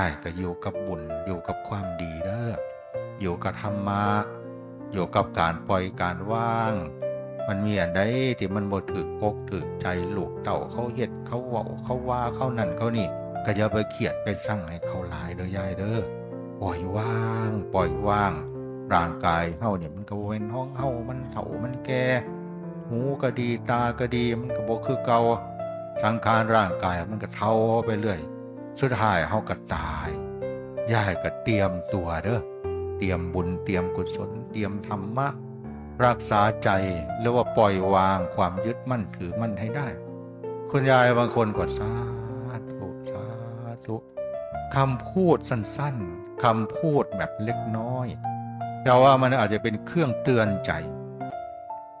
ใช่ก็อยู่กับบุญอยู่กับความดีเด้ออยู่กับธรรมะอยู่กับการปล่อยการว่าง มันมีอันใดที่มันบ่ถึกอกถึกใจลูกเต่าเขาเฮ็ดเขาเว้าเขาว่าเขานั่นเขานี่ ก็อย่าไปเครียดไปสั่งให้เขาหลายเด้อยายเด้อปล่อยว่าง ปล่อยว่าง ร่างกายเฮาเนี่ยมันก็เป็นห้องเฮามันเฒ่ามันแก่หูก็ดีตาก็ดีมันก็บ่คือเก่าสังขารร่างกายมันก็เฒ่าไปเรื่อย สุดท้ายเฮาก็ตายยายก็เตรียมตัวเด้อเตรียมบุญเตรียมกุศลเตรียมธรรมะ รักษาใจหรือว่าปล่อยวางความยึดมั่นถือมั่นให้ได้ คุณยายบางคนก็สาธุสาธุคำพูดสั้นๆคำพูดแบบเล็กน้อย แต่ว่ามันอาจจะเป็นเครื่องเตือนใจ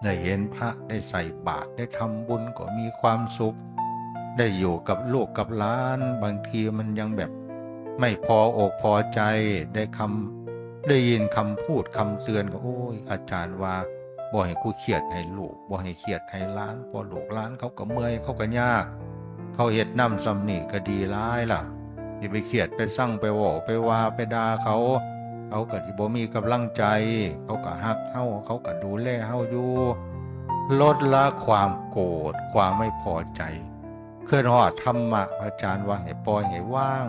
ได้เห็นพระได้ใส่บาตรได้ทำบุญก็มีความสุข ได้อยู่กับลูกกับล้าน บางทีมันยังแบบไม่พออกพอใจได้คำได้ยินคำพูดคำเตือนก็โอ้ย อาจารย์ว่าบ่ให้กูเครียดให้ลูกบ่ให้เครียดให้ล้านพอลูกล้านเขาก็เมื่อยเขาก็ยาก เขาเฮ็ดน้ำซำนี่ก็ดีร้ายล่ะอย่าไปเครียดไปสั่งไปโวไปว่าไปด่าเขา เขาก็ที่บ่มีกำลังใจ เขาก็ฮักเฮาเขาก็ดูแลเฮาอยู่ลดละความโกรธความไม่พอใจ เคลื่อนหอดธรรมะอาจารย์ว่าให้ปล่อยให้ว่าง